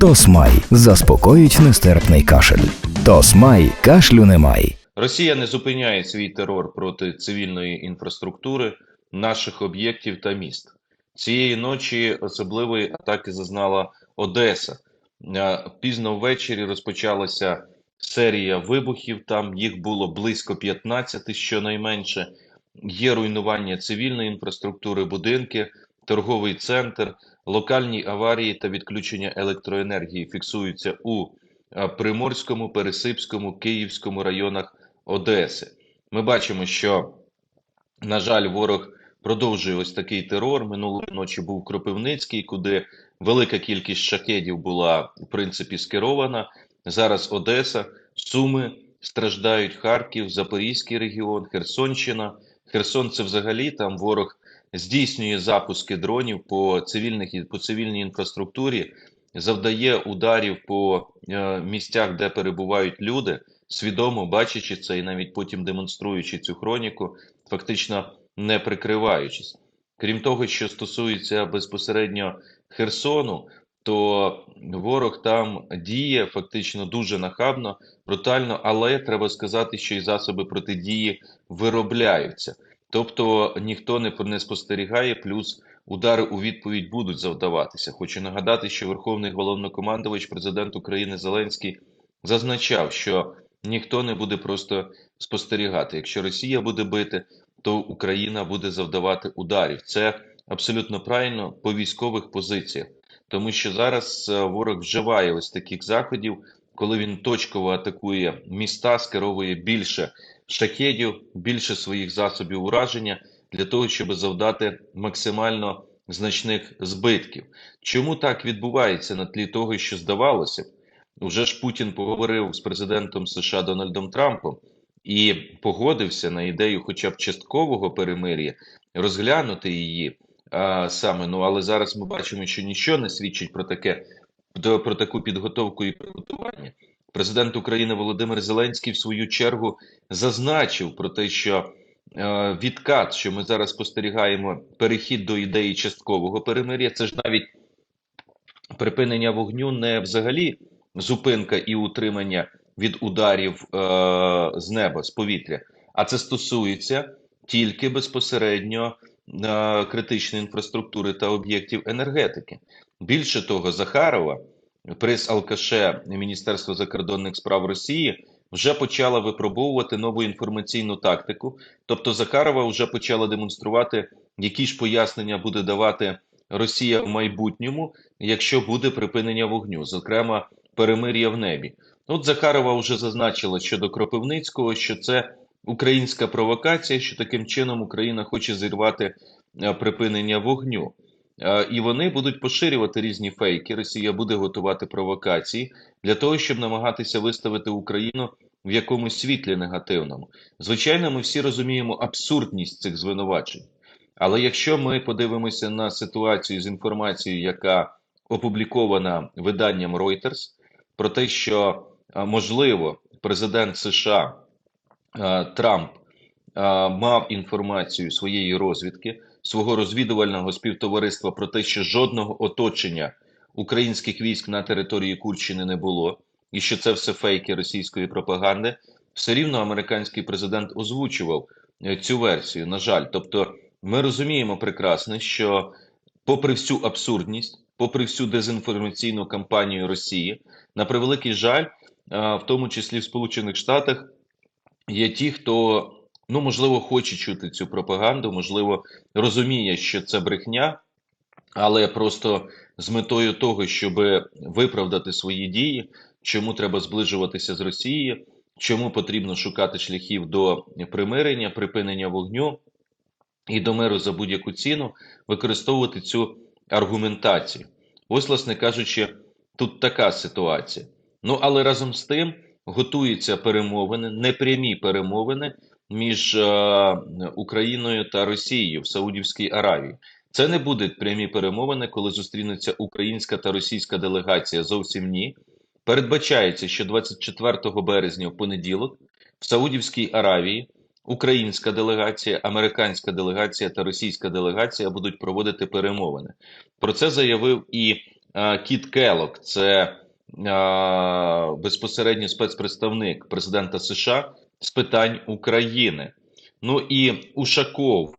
Тосмай заспокоїть нестерпний кашель. Тосмай кашлю немає. Росія не зупиняє свій терор проти цивільної інфраструктури, наших об'єктів та міст. Цієї ночі особливої атаки зазнала Одеса. Пізно ввечері розпочалася серія вибухів. Там їх було близько 15 щонайменше. Є руйнування цивільної інфраструктури, будинки, торговий центр, локальні аварії та відключення електроенергії фіксуються у е, Приморському, Пересипському, Київському районах Одеси. Ми бачимо, що, на жаль, ворог продовжує ось такий терор. Минулої ночі був Кропивницький, куди велика кількість шахедів була в принципі скерована. Зараз Одеса, Суми страждають Харків, Запорізький регіон, Херсонщина. Херсон це взагалі там ворог здійснює запуски дронів по цивільних по цивільній інфраструктурі, завдає ударів по е, місцях, де перебувають люди, свідомо бачачи це і навіть потім демонструючи цю хроніку, фактично не прикриваючись. Крім того, що стосується безпосередньо Херсону, то ворог там діє фактично дуже нахабно, брутально, але треба сказати, що і засоби протидії виробляються. Тобто ніхто не, не спостерігає, плюс удари у відповідь будуть завдаватися. Хочу нагадати, що Верховний головнокомандувач, президент України Зеленський зазначав, що ніхто не буде просто спостерігати. Якщо Росія буде бити, то Україна буде завдавати ударів. Це абсолютно правильно по військових позиціях, тому що зараз е, ворог вживає ось таких заходів, коли він точково атакує міста, скеровує більше шахедів, більше своїх засобів ураження для того, щоб завдати максимально значних збитків. Чому так відбувається на тлі того, що здавалося б? Уже ж Путін поговорив з президентом США Дональдом Трампом і погодився на ідею, хоча б часткового перемир'я, розглянути її а, саме. Ну але зараз ми бачимо, що нічого не свідчить про таке про таку підготовку і підготування. Президент України Володимир Зеленський в свою чергу зазначив про те, що е, відкат, що ми зараз спостерігаємо, перехід до ідеї часткового перемир'я, це ж навіть припинення вогню не взагалі зупинка і утримання від ударів е, з неба, з повітря, а це стосується тільки безпосередньо е, критичної інфраструктури та об'єктів енергетики. Більше того, Захарова, прес-алкаше Міністерства закордонних справ Росії, вже почала випробовувати нову інформаційну тактику. Тобто Захарова вже почала демонструвати, які ж пояснення буде давати Росія в майбутньому, якщо буде припинення вогню, зокрема перемир'я в небі. От Захарова вже зазначила щодо Кропивницького, що це українська провокація, що таким чином Україна хоче зірвати е, припинення вогню. Е, І вони будуть поширювати різні фейки. Росія буде готувати провокації для того, щоб намагатися виставити Україну в якомусь світлі негативному. Звичайно, ми всі розуміємо абсурдність цих звинувачень. Але якщо ми подивимося на ситуацію з інформацією, яка опублікована виданням Reuters, про те, що можливо президент США Трамп мав інформацію своєї розвідки, свого розвідувального співтовариства про те, що жодного оточення українських військ на території Курщини не було, і що це все фейки російської пропаганди, все рівно американський президент озвучував е, цю версію. На жаль, тобто ми розуміємо прекрасно, що попри всю абсурдність, попри всю дезінформаційну кампанію Росії, на превеликий жаль, в тому числі в Сполучених Штатах, є ті, хто ну можливо хоче чути цю пропаганду, можливо, розуміє, що це брехня, але просто з метою того, щоб виправдати свої дії, чому треба зближуватися з Росією, чому потрібно шукати шляхів до примирення, припинення вогню і до миру за будь-яку ціну, використовувати цю аргументацію. Ось, власне кажучи, тут така ситуація. Ну але разом з тим готуються перемовини, непрямі перемовини між е, Україною та Росією в Саудівській Аравії. Це не будуть прямі перемовини, коли зустрінуться українська та російська делегація. Зовсім ні. Передбачається, що 24 березня в понеділок в Саудівській Аравії українська делегація, американська делегація та російська делегація будуть проводити перемовини. Про це заявив і е, Кіт Келлог, це е, безпосередньо спецпредставник президента США з питань України. Ну і Ушаков,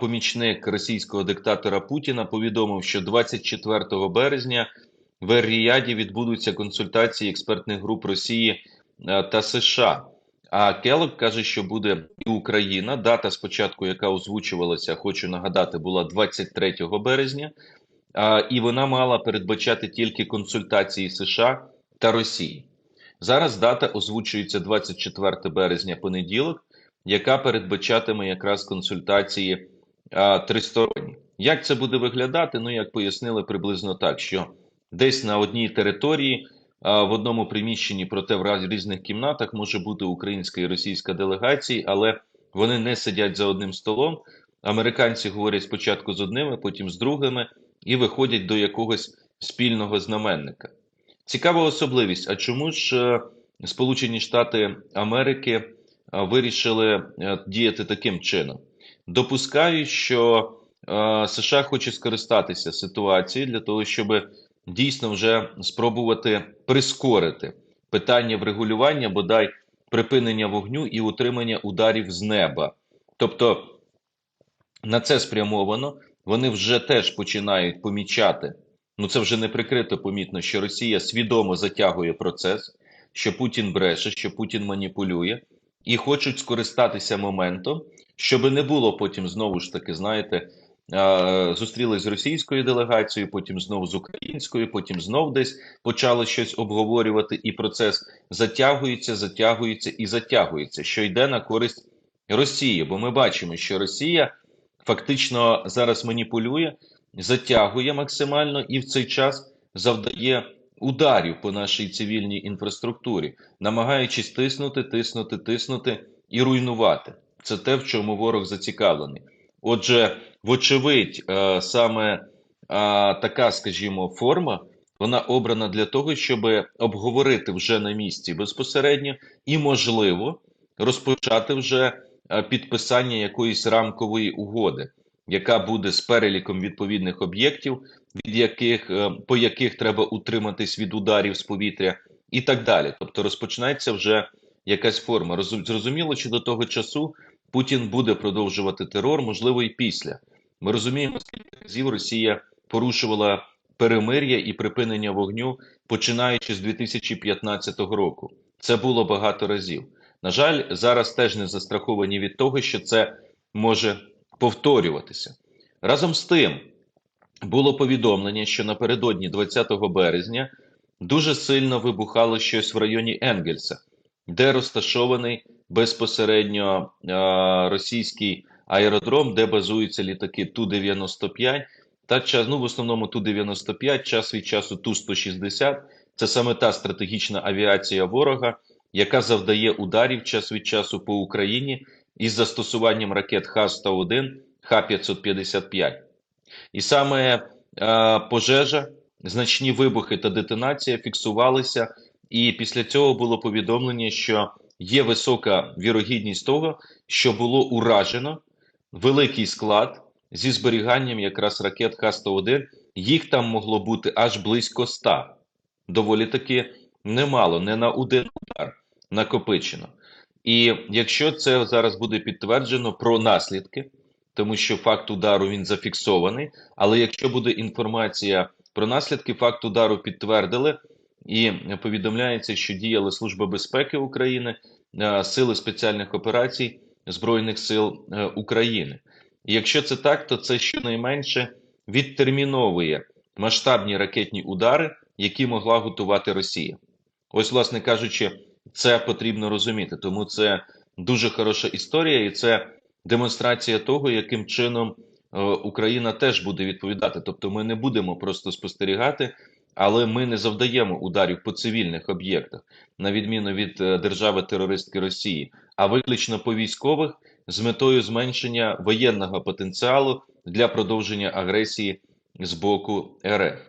помічник російського диктатора Путіна, повідомив, що 24 березня в Ер-Ріяді відбудуться консультації експертних груп Росії та США. А Келлог каже, що буде і Україна. Дата спочатку, яка озвучувалася, хочу нагадати, була 23 березня, і вона мала передбачати тільки консультації США та Росії. Зараз дата озвучується 24 березня, понеділок, яка передбачатиме якраз консультації а, тристоронні. Як це буде виглядати? Ну, як пояснили приблизно так, що десь на одній території в одному приміщенні, проте в різних кімнатах може бути українська і російська делегації, але вони не сидять за одним столом. Американці говорять спочатку з одними, потім з другими, і виходять до якогось спільного знаменника. Цікава особливість. А чому ж е, Сполучені Штати Америки е, вирішили е, діяти таким чином? Допускаю, що США хоче скористатися ситуацією для того, щоб дійсно вже спробувати прискорити питання врегулювання, бодай припинення вогню і утримання ударів з неба. Тобто на це спрямовано. Вони вже теж починають помічати. Ну це вже не прикрито помітно, що Росія свідомо затягує процес, що Путін бреше, що Путін маніпулює, і хочуть скористатися моментом, щоб не було потім знову ж таки, знаєте, зустрілись з російською делегацією, потім знову з українською, потім знов десь почали щось обговорювати, і процес затягується, затягується і затягується, що йде на користь Росії. Бо ми бачимо, що Росія фактично зараз маніпулює, затягує максимально і в цей час завдає ударів по нашій цивільній інфраструктурі, намагаючись тиснути, тиснути, тиснути і руйнувати. Це те, в чому ворог зацікавлений. Отже, вочевидь, е, саме е, така, скажімо, форма. Вона обрана для того, щоб обговорити вже на місці безпосередньо і, можливо, розпочати вже е, підписання якоїсь рамкової угоди, яка буде з переліком відповідних об'єктів, від яких е, по яких треба утриматись від ударів з повітря, і так далі. Тобто розпочнеться вже якась форма. Розу- Зрозуміло, що до того часу Путін буде продовжувати терор, можливо, і після. Ми розуміємо, скільки разів Росія порушувала перемир'я і припинення вогню, починаючи з 2015 року. Це було багато разів. На жаль, зараз теж не застраховані від того, що це може повторюватися. Разом з тим, було повідомлення, що напередодні 20 березня дуже сильно вибухало щось в районі Енгельса, де розташований безпосередньо е, російський аеродром, де базуються літаки Ту-95 та час, ну, в основному Ту-95, час від часу Ту-160. Це саме та стратегічна авіація ворога, яка завдає ударів час від часу по Україні із застосуванням ракет Х-101, Х-555. І саме е, пожежа, значні вибухи та детонація фіксувалися, і після цього було повідомлення, що є висока вірогідність того, що було уражено великий склад зі зберіганням якраз ракет Х-101. Їх там могло бути аж близько 100. Доволі таки немало, не на один удар накопичено. І якщо це зараз буде підтверджено про наслідки, тому що факт удару він зафіксований. Але якщо буде інформація про наслідки, факт удару підтвердили, і повідомляється, що діяли Служба безпеки України, е, сили спеціальних операцій Збройних сил е, України. І якщо це так, то це щонайменше відтерміновує масштабні ракетні удари, які могла готувати Росія. Ось, власне кажучи, це потрібно розуміти. Тому це дуже хороша історія, і це демонстрація того, яким чином е, Україна теж буде відповідати. Тобто, ми не будемо просто спостерігати, але ми не завдаємо ударів по цивільних об'єктах, на відміну від е, держави-терористки Росії, а виключно по військових з метою зменшення воєнного потенціалу для продовження агресії з боку РФ.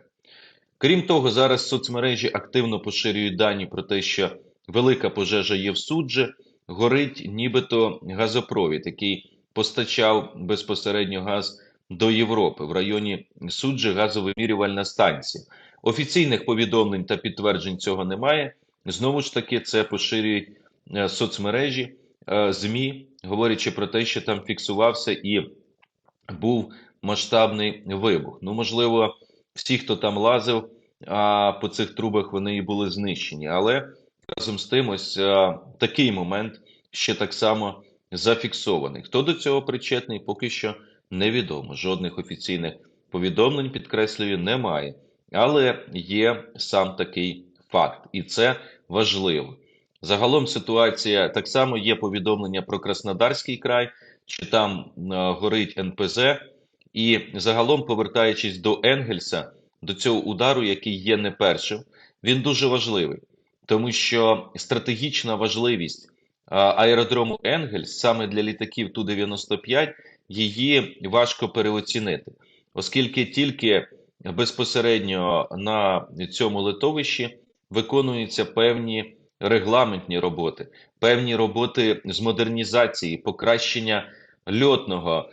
Крім того, зараз соцмережі активно поширюють дані про те, що велика пожежа є в суджі, горить нібито газопровід, який постачав безпосередньо газ до Європи в районі суджі газовимірювальна станція. Офіційних повідомлень та підтверджень цього немає. Знову ж таки, це поширюють е, соцмережі, е, ЗМІ, говорячи про те, що там фіксувався і був масштабний вибух. Ну, можливо, всі, хто там лазив, а по цих трубах вони і були знищені. Але разом з тим, ось а, такий момент ще так само зафіксований. Хто до цього причетний, поки що невідомо. Жодних офіційних повідомлень, підкреслюю, немає. Але є сам такий факт, і це важливо. Загалом ситуація так само є повідомлення про Краснодарський край, що там е, горить НПЗ, і загалом, повертаючись до Енгельса, до цього удару, який є не першим, він дуже важливий, тому що стратегічна важливість аеродрому Енгельс саме для літаків Ту-95 її важко переоцінити, оскільки тільки безпосередньо на цьому литовищі виконуються певні регламентні роботи, певні роботи з модернізації, покращення льотного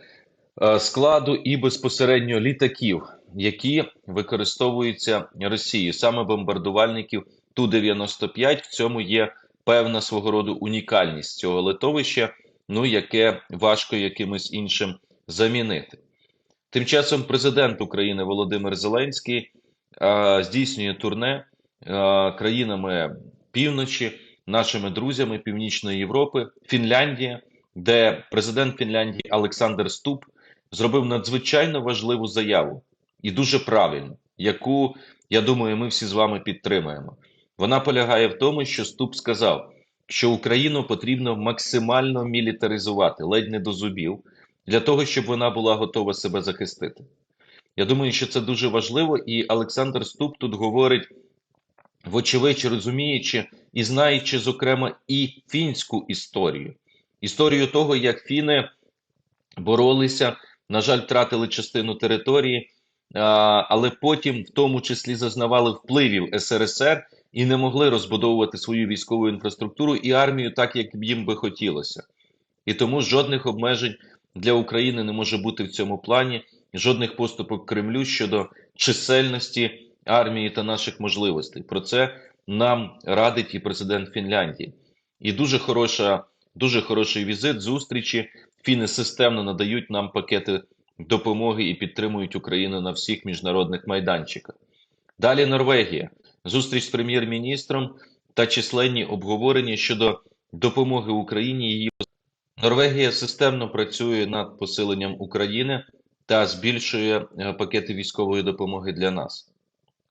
складу і безпосередньо літаків, які використовуються Росією, саме бомбардувальників Ту-95. В цьому є певна свого роду унікальність цього литовища, ну яке важко якимось іншим замінити. Тим часом президент України Володимир Зеленський е, здійснює турне е, країнами півночі, нашими друзями Північної Європи, Фінляндія, де президент Фінляндії Олександр Ступ зробив надзвичайно важливу заяву і дуже правильну, яку я думаю, ми всі з вами підтримаємо. Вона полягає в тому, що Ступ сказав, що Україну потрібно максимально мілітаризувати, ледь не до зубів, для того, щоб вона була готова себе захистити. Я думаю, що це дуже важливо, і Олександр Ступ тут говорить, вочевидь, розуміючи і знаючи, зокрема, і фінську історію, історію того, як фіни боролися, на жаль, втратили частину території, але потім, в тому числі, зазнавали впливів СРСР і не могли розбудовувати свою військову інфраструктуру і армію так, як їм би хотілося. І тому жодних обмежень для України не може бути в цьому плані, жодних поступок Кремлю щодо чисельності армії та наших можливостей. Про це нам радить і президент Фінляндії. І дуже хороша, дуже хороший візит зустрічі. Фіни системно надають нам пакети допомоги і підтримують Україну на всіх міжнародних майданчиках. Далі Норвегія. Зустріч з прем'єр-міністром та численні обговорення щодо допомоги Україні. Її Норвегія системно працює над посиленням України та збільшує е, пакети військової допомоги для нас.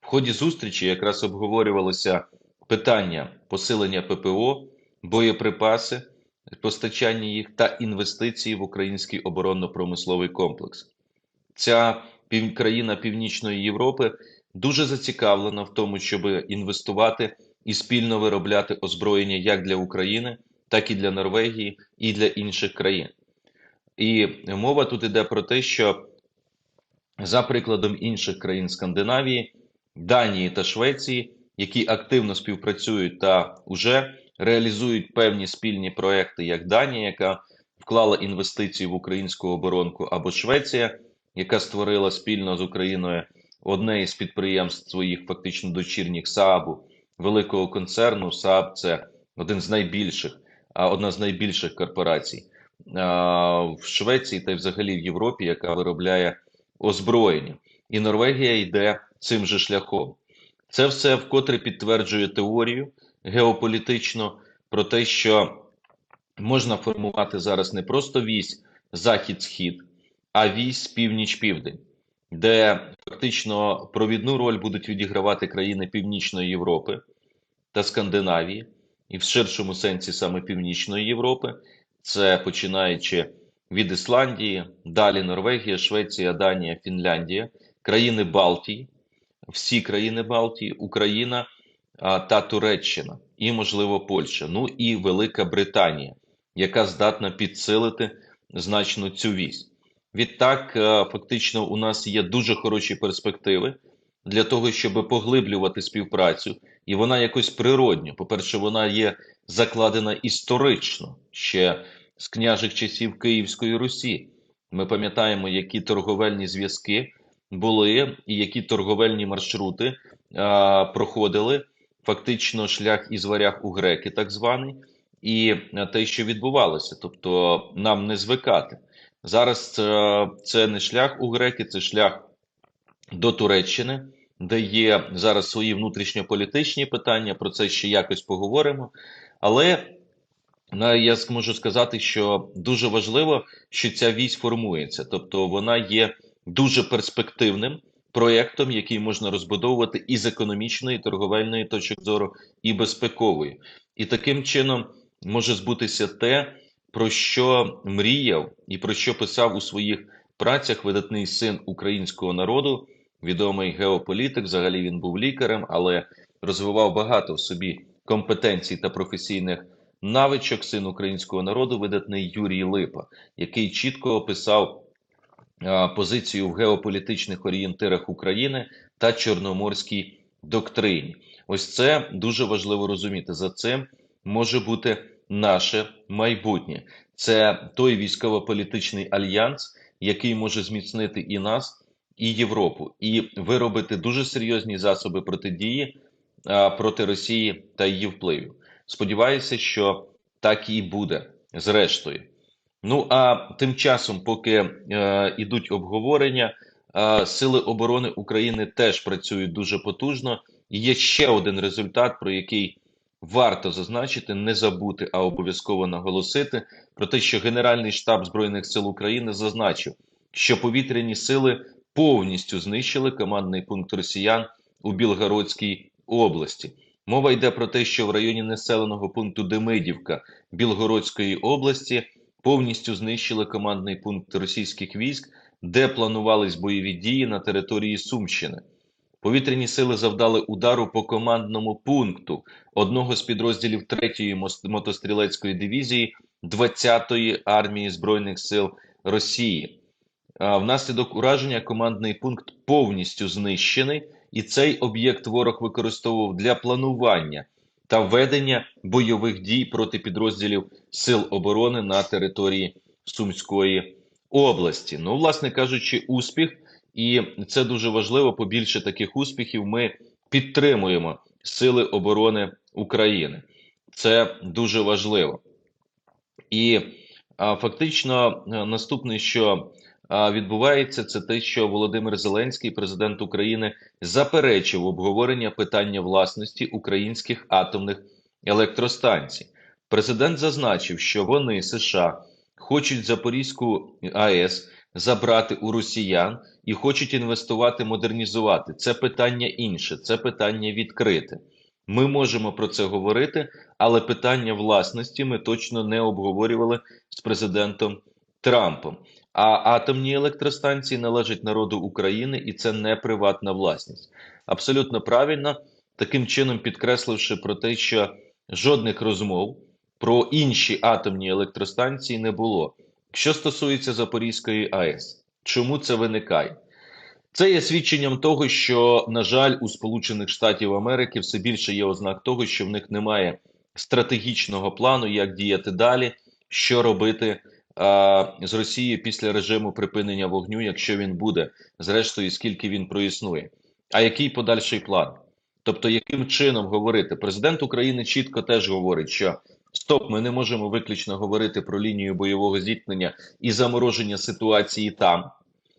В ході зустрічі якраз обговорювалося питання посилення ППО, боєприпаси, постачання їх та інвестиції в український оборонно-промисловий комплекс. Ця країна Північної Європи дуже зацікавлена в тому, щоб інвестувати і спільно виробляти озброєння як для України, так і для Норвегії і для інших країн. І мова тут йде про те, що за прикладом інших країн Скандинавії, Данії та Швеції, які активно співпрацюють та вже реалізують певні спільні проекти, як Данія, яка вклала інвестиції в українську оборонку, або Швеція, яка створила спільно з Україною одне із підприємств своїх фактично дочірніх СААБу, великого концерну. СААБ це один з найбільших, а одна з найбільших корпорацій в Швеції та й взагалі в Європі, яка виробляє озброєння. І Норвегія йде цим же шляхом. Це все вкотре підтверджує теорію геополітично про те, що можна формувати зараз не просто вісь захід-схід, а вісь північ-південь, де фактично провідну роль будуть відігравати країни Північної Європи та Скандинавії, і в ширшому сенсі саме Північної Європи, це починаючи від Ісландії, далі Норвегія, Швеція, Данія, Фінляндія, країни Балтії, всі країни Балтії, Україна та Туреччина, і, можливо, Польща, ну і Велика Британія, яка здатна підсилити значно цю вісь. Відтак, е, фактично, у нас є дуже хороші перспективи для того, щоб поглиблювати співпрацю, і вона якось природньо. По-перше, вона є закладена історично ще з княжих часів Київської Русі, Ми пам'ятаємо, які торговельні зв'язки були і які торговельні маршрути а, проходили. Фактично шлях із варяг у греки, так званий, і е, те, що відбувалося. Тобто нам не звикати. Зараз це, це не шлях у греки, це шлях до Туреччини, де є зараз свої внутрішньополітичні питання. Про це ще якось поговоримо. Але я можу сказати, що дуже важливо, що ця вісь формується, тобто вона є дуже перспективним проєктом, який можна розбудовувати і з економічної, і торговельної точок зору, і безпекової. І таким чином може збутися те, про що мріяв і про що писав у своїх працях видатний син українського народу, відомий геополітик. Взагалі він був лікарем, але розвивав багато в собі компетенцій та професійних навичок син українського народу, видатний Юрій Липа, який чітко описав позицію в геополітичних орієнтирах України та чорноморській доктрині. Ось це дуже важливо розуміти. За цим може бути наше майбутнє. Це той військово-політичний альянс, який може зміцнити і нас, і Європу, і виробити дуже серйозні засоби протидії проти Росії та її впливів. Сподіваюся, що так і буде зрештою. Ну а тим часом, поки е, ідуть обговорення, е, сили оборони України теж працюють дуже потужно. І є ще один результат, про який варто зазначити, не забути, а обов'язково наголосити про те, що Генеральний штаб Збройних сил України зазначив, що повітряні сили повністю знищили командний пункт росіян у Білгородській області. Мова йде про те, що в районі населеного пункту Демидівка Білгородської області повністю знищили командний пункт російських військ, де планувались бойові дії на території Сумщини. Повітряні сили завдали удару по командному пункту одного з підрозділів 3-ї мос- мотострілецької дивізії 20-ї армії Збройних сил Росії. Внаслідок ураження командний пункт повністю знищений, і цей об'єкт ворог використовував для планування та ведення бойових дій проти підрозділів Сил оборони на території Сумської області. Ну, власне кажучи, успіх, і це дуже важливо. Побільше таких успіхів ми підтримуємо Сили оборони України. Це дуже важливо. І а, фактично наступне, що а, відбувається, це те, що Володимир Зеленський, президент України, заперечив обговорення питання власності українських атомних електростанцій. Президент зазначив, що вони, США, хочуть Запорізьку АЕС забрати у росіян і хочуть інвестувати, модернізувати. Це питання інше, це питання відкрите. Ми можемо про це говорити, але питання власності ми точно не обговорювали з президентом Трампом. А атомні електростанції належать народу України, і це не приватна власність. Абсолютно правильно, таким чином підкресливши про те, що жодних розмов про інші атомні електростанції не було. Що стосується Запорізької АЕС, чому це виникає? Це є свідченням того, що, на жаль, у Сполучених Штатів Америки все більше є ознак того, що в них немає стратегічного плану, як діяти далі, що робити а, з Росією після режиму припинення вогню, якщо він буде, зрештою, скільки він проіснує. А який подальший план? Тобто, яким чином говорити? Президент України чітко теж говорить, що стоп, ми не можемо виключно говорити про лінію бойового зіткнення і замороження ситуації там,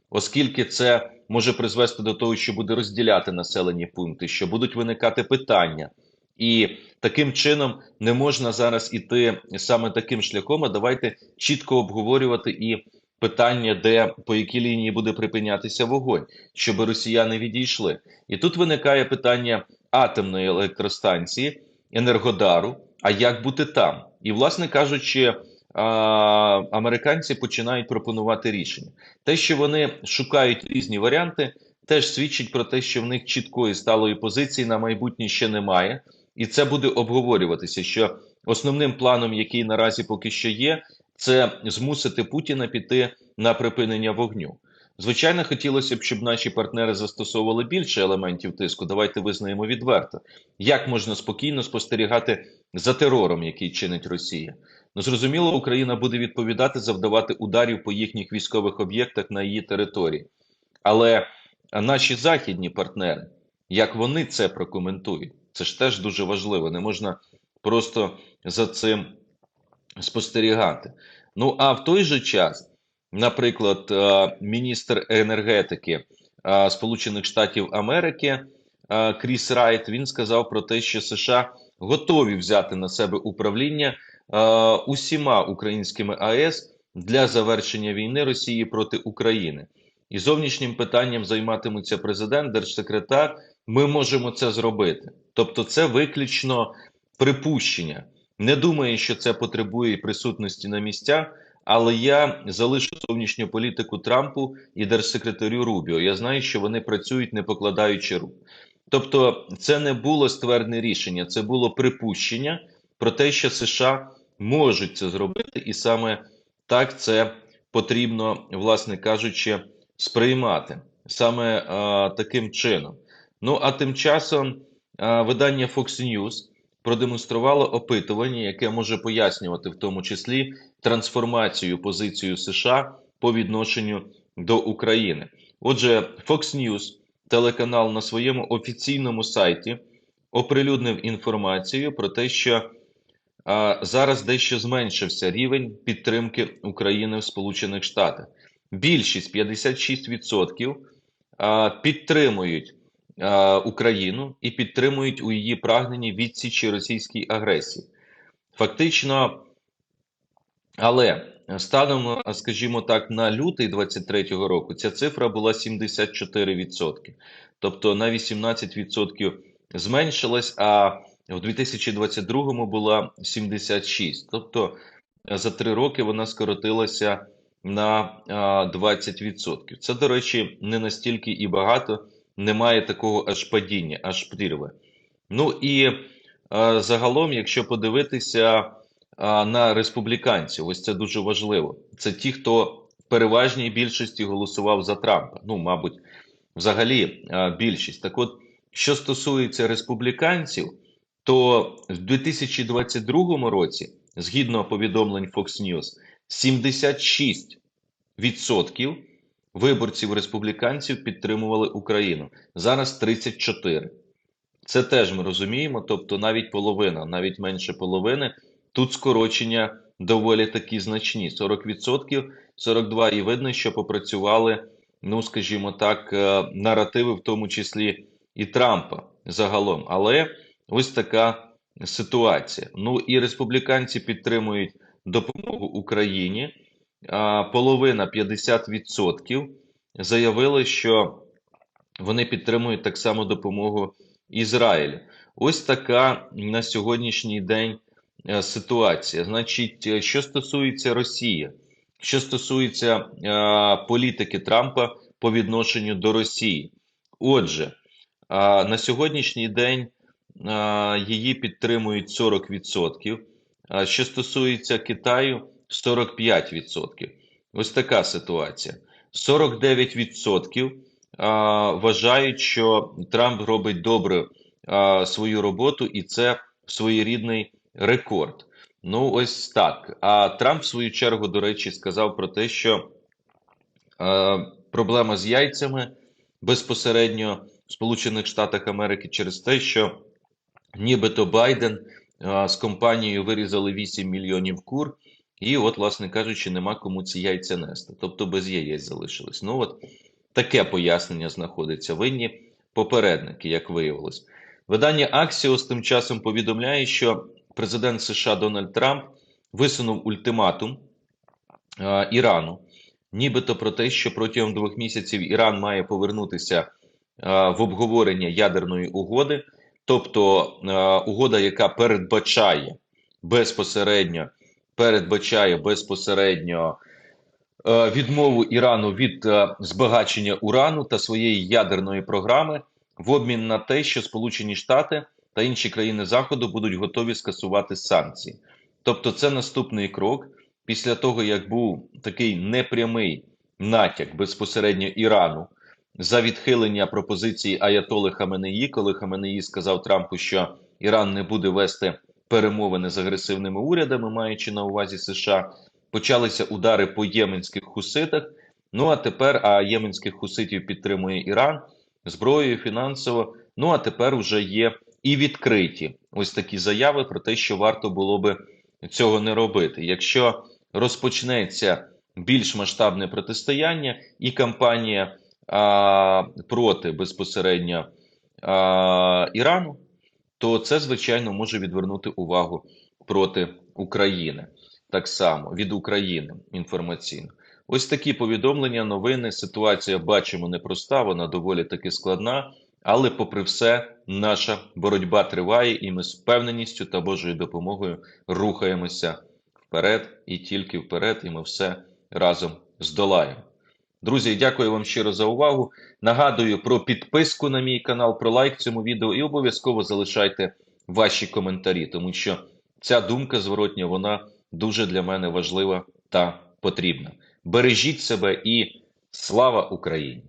оскільки це може призвести до того, що буде розділяти населені пункти, що будуть виникати питання. І таким чином не можна зараз іти саме таким шляхом. А давайте чітко обговорювати і питання, де по якій лінії буде припинятися вогонь, щоб росіяни відійшли. І тут виникає питання атомної електростанції, енергодару. А як бути там? І, власне кажучи, американці починають пропонувати рішення. Те, що вони шукають різні варіанти, теж свідчить про те, що в них чіткої сталої позиції на майбутнє ще немає, і це буде обговорюватися. Що основним планом, який наразі поки що є, це змусити Путіна піти на припинення вогню. Звичайно, хотілося б, щоб наші партнери застосовували більше елементів тиску. Давайте визнаємо відверто, як можна спокійно спостерігати за терором, який чинить Росія. Ну, зрозуміло, Україна буде відповідати, завдавати ударів по їхніх військових об'єктах на її території. Але наші західні партнери, як вони це прокоментують, це ж теж дуже важливо. Не можна просто за цим спостерігати. Ну а в той же час, наприклад, е, міністр енергетики е, Сполучених Штатів Америки е, Кріс Райт він сказав про те, що США готові взяти на себе управління усіма українськими АЕС для завершення війни Росії проти України. І зовнішнім питанням займатимуться президент, держсекретар. Ми можемо це зробити. Тобто, це виключно припущення. Не думаю, що це потребує присутності на місцях, але я залишу зовнішню політику Трампу і держсекретарю Рубіо. Я знаю, що вони працюють не покладаючи рук. Тобто, це не було ствердне рішення, це було припущення про те, що США можуть це зробити, і саме так це потрібно, власне кажучи, сприймати саме а, таким чином. Ну а тим часом а, видання Fox News продемонструвало опитування, яке може пояснювати в тому числі трансформацію позицію США по відношенню до України. Отже, Fox News, телеканал на своєму офіційному сайті оприлюднив інформацію про те, що а, зараз дещо зменшився рівень підтримки України в Сполучених Штатах. Більшість 56% а, підтримують Україну і підтримують у її прагненні відсічі російській агресії. Фактично, але станом, скажімо так, на лютий 23-го року ця цифра була 74%. Тобто на 18% зменшилась, а в 2022-му була 76%. Тобто за три роки вона скоротилася на 20%. Це, до речі, не настільки і багато, немає такого аж падіння, аж прірви. Ну і загалом, якщо подивитися на республіканців, ось це дуже важливо. Це ті, хто в переважній більшості голосував за Трампа. Ну, мабуть, взагалі більшість. Так от, що стосується республіканців, то в 2022 році, згідно повідомлень Fox News, 76% виборців республіканців підтримували Україну. Зараз 34%. Це теж ми розуміємо, тобто навіть половина, навіть менше половини. Тут скорочення доволі такі значні: 40%, 42%. І видно, що попрацювали, ну скажімо так, е, наративи, в тому числі і Трампа загалом. Але ось така ситуація. Ну і республіканці підтримують допомогу Україні. Половина 50% заявили, що вони підтримують так само допомогу Ізраїлю. Ось така на сьогоднішній день ситуація. Значить, е, що стосується Росії, що стосується е, політики Трампа по відношенню до Росії, отже, е, на сьогоднішній день е, її підтримують 40%. А що стосується Китаю, 45%. Ось така ситуація. 49% вважають, що Трамп робить добре свою роботу, і це своєрідний рекорд. Ну, ось так. А Трамп, в свою чергу, до речі, сказав про те, що а, проблема з яйцями безпосередньо в Сполучених Штатах Америки через те, що нібито Байден а, з компанією вирізали 8 мільйонів кур. І, от, власне кажучи, нема кому ці яйця нести. Тобто без яєць залишились. Ну от таке пояснення знаходиться винні попередники, як виявилось. Видання Axios тим часом повідомляє, що президент США Дональд Трамп висунув ультиматум е, Ірану, нібито про те, що протягом двох місяців Іран має повернутися е, в обговорення ядерної угоди, тобто е, угода, яка передбачає безпосередньо передбачає безпосередньо відмову Ірану від збагачення урану та своєї ядерної програми в обмін на те, що Сполучені Штати та інші країни Заходу будуть готові скасувати санкції. Тобто, це наступний крок після того, як був такий непрямий натяк безпосередньо Ірану за відхилення пропозиції Аятоли Хаменеї, коли Хаменеї сказав Трампу, що Іран не буде вести перемовини з агресивними урядами, маючи на увазі США, почалися удари по єменських хуситах. Ну а тепер а єменських хуситів підтримує Іран зброєю, фінансово. Ну а тепер вже є і відкриті ось такі заяви про те, що варто було би цього не робити. Якщо розпочнеться більш масштабне протистояння і кампанія а, проти безпосередньо а, Ірану, то це звичайно може відвернути увагу проти України, так само від України інформаційно. Ось такі повідомлення, новини. Ситуація бачимо непроста, вона доволі таки складна. Але, попри все, наша боротьба триває, і ми з впевненістю та Божою допомогою рухаємося вперед і тільки вперед, і ми все разом здолаємо. Друзі, дякую вам щиро за увагу. Нагадую про підписку на мій канал, про лайк цьому відео і обов'язково залишайте ваші коментарі, тому що ця думка зворотня вона дуже для мене важлива та потрібна. Бережіть себе і слава Україні!